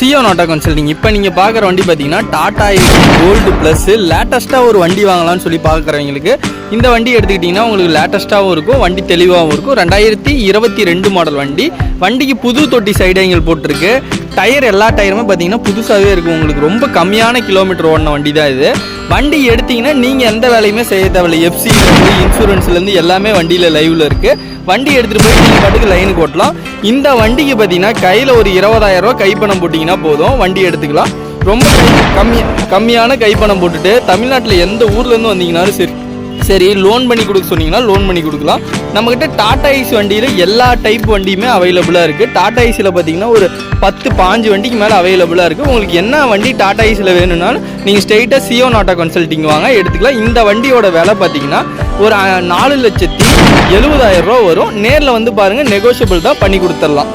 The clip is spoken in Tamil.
சியோ நாட்டா கன்சல்டிங் இப்போ நீங்கள் பார்க்குற வண்டி பார்த்தீங்கன்னா டாடா கோல்டு ப்ளஸ் லேட்டஸ்ட்டாக ஒரு வண்டி வாங்கலாம்னு சொல்லி பார்க்குறவங்களுக்கு இந்த வண்டி எடுத்துக்கிட்டிங்கன்னா உங்களுக்கு லேட்டஸ்ட்டாகவும் இருக்கும் வண்டி தெளிவாகவும் இருக்கும். ரெண்டாயிரத்தி இருபத்தி ரெண்டு மாடல் வண்டி. வண்டிக்கு புது தொட்டி சைடைங்கள் போட்டிருக்கு. டயர் எல்லா டயருமே பார்த்தீங்கன்னா புதுசாகவே இருக்கும் உங்களுக்கு ரொம்ப கம்மியான கிலோமீட்டர் ஓடின வண்டி தான் இது. வண்டி எடுத்தீங்கன்னா நீங்கள் எந்த வேலையுமே செய்ய தேவையில்லை. எஃப்சிலேருந்து இன்சூரன்ஸ்லேருந்து எல்லாமே வண்டியில் லைவில் இருக்குது வண்டி எடுத்துகிட்டு போய் நீங்கள் பாட்டுக்கு லைனுக்கு ஓட்டலாம். இந்த வண்டிக்கு பார்த்தீங்கன்னா கையில் ஒரு இருபதாயிரரூவா கைப்பணம் போட்டிங்கன்னா போதும். வண்டி எடுத்துக்கலாம். ரொம்ப கம்மி கம்மியான கைப்பணம் போட்டுட்டு தமிழ்நாட்டில் எந்த ஊர்லேருந்து வந்தீங்கன்னாலும் சரி. சரி லோன் பண்ணி கொடுக்க சொன்னீங்கன்னா லோன் பண்ணி கொடுக்கலாம். நம்மக்கிட்ட டாடா ஐஸ் வண்டியில் எல்லா டைப் வண்டியுமே அவைலபிளாக இருக்குது டாடா ஐஸில் பார்த்தீங்கன்னா ஒரு பத்து பாஞ்சு வண்டிக்கு மேலே அவைலபிளாக இருக்குது உங்களுக்கு என்ன வண்டி டாடா ஐஸில் வேணும்னாலும் நீங்கள் ஸ்ட்ரெயிட்டாக சியோ நாட்டா கன்சல்ட்டிங் வாங்க எடுத்துக்கலாம். இந்த வண்டியோட விலை பார்த்தீங்கன்னா ஒரு நாலு லட்சத்தி எழுபதாயிரம் ரூபா வரும். நேரில் வந்து பாருங்கள் நெகோஷியபிள் தான் பண்ணி கொடுத்துடலாம்.